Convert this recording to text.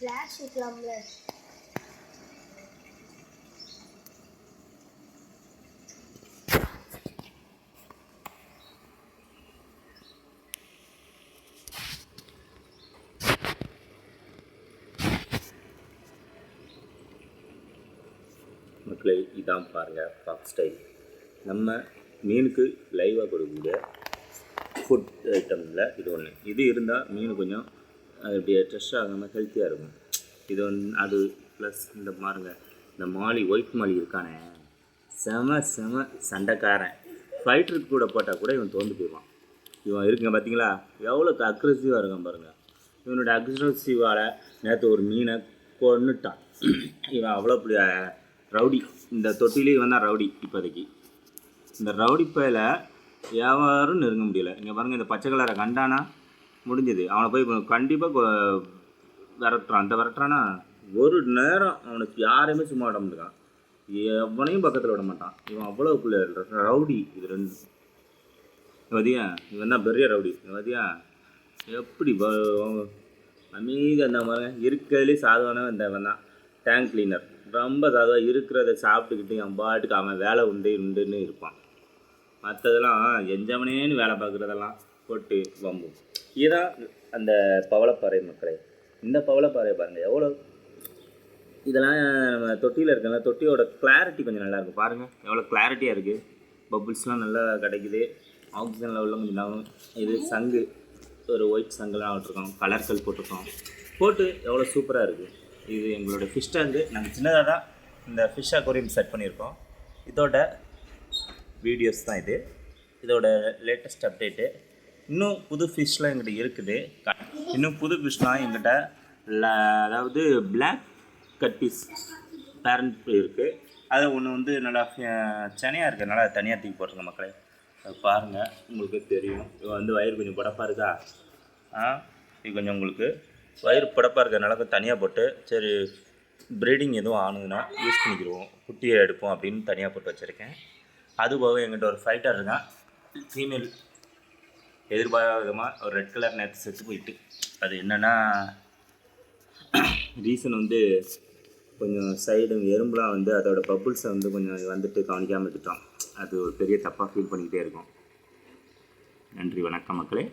Flash வைக்கலாம்ல மக்களே இதான் பாருங்கள் பாக் ஸ்டைல் நம்ம மீனுக்கு லைவாக கொடுக்கக்கூடிய ஃபுட் ஐட்டமில் இது ஒன்று இது இருந்தால் மீன் கொஞ்சம் அது அப்படியே ஃப்ரெஷ் ஆகாமல் ஹெல்த்தியாக இருக்கும். இது வந்து அது ப்ளஸ் இந்த பாருங்க இந்த மாலி ஒயிட் மாலி இருக்கானே. செம செம சண்டைக்காரன். ஃபைட்டருக்கு கூட போட்டால் கூட இவன் தோந்து போயிடுவான். இவன் இருக்குங்க பார்த்தீங்களா எவ்வளோ அக்ரெசிவாக இருக்கான் பாருங்கள் இவனோட அக்ரெசிவால் நேற்று ஒரு மீனை கொன்னுட்டான். இவன் அவ்வளோ பெரிய ரவுடி. இந்த தொட்டிலே இவன் தான் ரவுடி இப்போதைக்கு. இந்த ரவுடி பயில யாரும் நெருங்க முடியலை. இங்கே பாருங்கள் இந்த பச்சை கலரை கண்டானா முடிஞ்சது. அவனை போய் கண்டிப்பாக விரட்டுறான். அந்த விரட்டுறான்னா ஒரு நேரம் அவனுக்கு யாரையுமே சும்மா விட மாட்டான் எவனையும் பக்கத்தில் விட மாட்டான். இவன் அவ்வளோ பிள்ளை ரவுடி இது ரெண்டு. வதியா இவன் தான் பெரிய ரவுடி. மதியா எப்படி வ- அமைதி அந்த மாதிரி இருக்கிறதுலே சாதுவானவன் இந்த இவன் தான். டேங்க் கிளீனர் ரொம்ப சாதுவாக இருக்கிறத சாப்பிட்டுக்கிட்டு என் பாட்டுக்கு அவன் வேலை உண்டு உண்டுன்னு இருப்பான். மற்றதெல்லாம் எஞ்சவனேன்னு வேலை பார்க்குறதெல்லாம் போட்டு வம்பும். இதுதான் அந்த பவளப்பாறை மக்களை. இந்த பவளப்பாறை பாருங்கள் எவ்வளோ இதெல்லாம் நம்ம தொட்டியில் இருக்கல தொட்டியோட கிளாரிட்டி கொஞ்சம் நல்லாயிருக்கும் பாருங்கள் எவ்வளோ கிளாரிட்டியாக இருக்குது பபுள்ஸ்லாம் நல்லா கிடைக்குது. ஆக்சிஜன் லெவலில் கொஞ்சம் நல்லா இது சங்கு ஒரு ஒயிட் சங்குலாம் விட்டுருக்கோம் கலர்கள் போட்டிருக்கோம். போட்டு எவ்வளோ சூப்பராக இருக்குது இது எங்களோட ஃபிஷ் டேங்கு நாங்கள் சின்னதாக தான் இந்த ஃபிஷ் அக்வரியம் செட் பண்ணியிருக்கோம். இதோட வீடியோஸ் தான் இது. இதோட லேட்டஸ்ட் அப்டேட்டு இன்னும் புது ஃபிஷ்லாம் எங்கிட்ட இருக்குது. இன்னும் புது ஃபிஷ்லாம் எங்கிட்ட ல- அதாவது பிளாக் கட்பீஸ் பேரண்ட் இருக்குது அது ஒன்று வந்து நல்லா சென்னையாக இருக்குது நல்லா தனியாக தூக்கி போட்டிருங்க மக்களே. அது பாருங்கள் உங்களுக்கு தெரியும். இது வந்து வயிறு கொஞ்சம் படப்பாக இருக்கா? ஆ இது கொஞ்சம் உங்களுக்கு வயிறு படப்பாக இருக்கிறனால கொஞ்சம் தனியாக போட்டு சரி ப்ரீடிங் எதுவும் ஆனதுன்னா யூஸ் பண்ணிக்கிடுவோம். குட்டியை எடுப்போம் அப்படின்னு தனியாக போட்டு வச்சுருக்கேன். அது போக எங்கிட்ட ஒரு ஃபைட்டர் இருக்கான். ஃபீமேல் எதிர்பாராத விதமாக ஒரு ரெட் கலர் நேரத்து செத்து போயிட்டு. அது என்னென்னா ரீசன் வந்து கொஞ்சம் சைடு எறும்புலாம் வந்து அதோட பப்புள்ஸை வந்து கொஞ்சம் வந்துட்டு கவனிக்காமல் விட்டுட்டோம் அது ஒரு பெரிய தப்பாக ஃபீல் பண்ணிக்கிட்டே இருக்கும். நன்றி வணக்கம் மக்களே.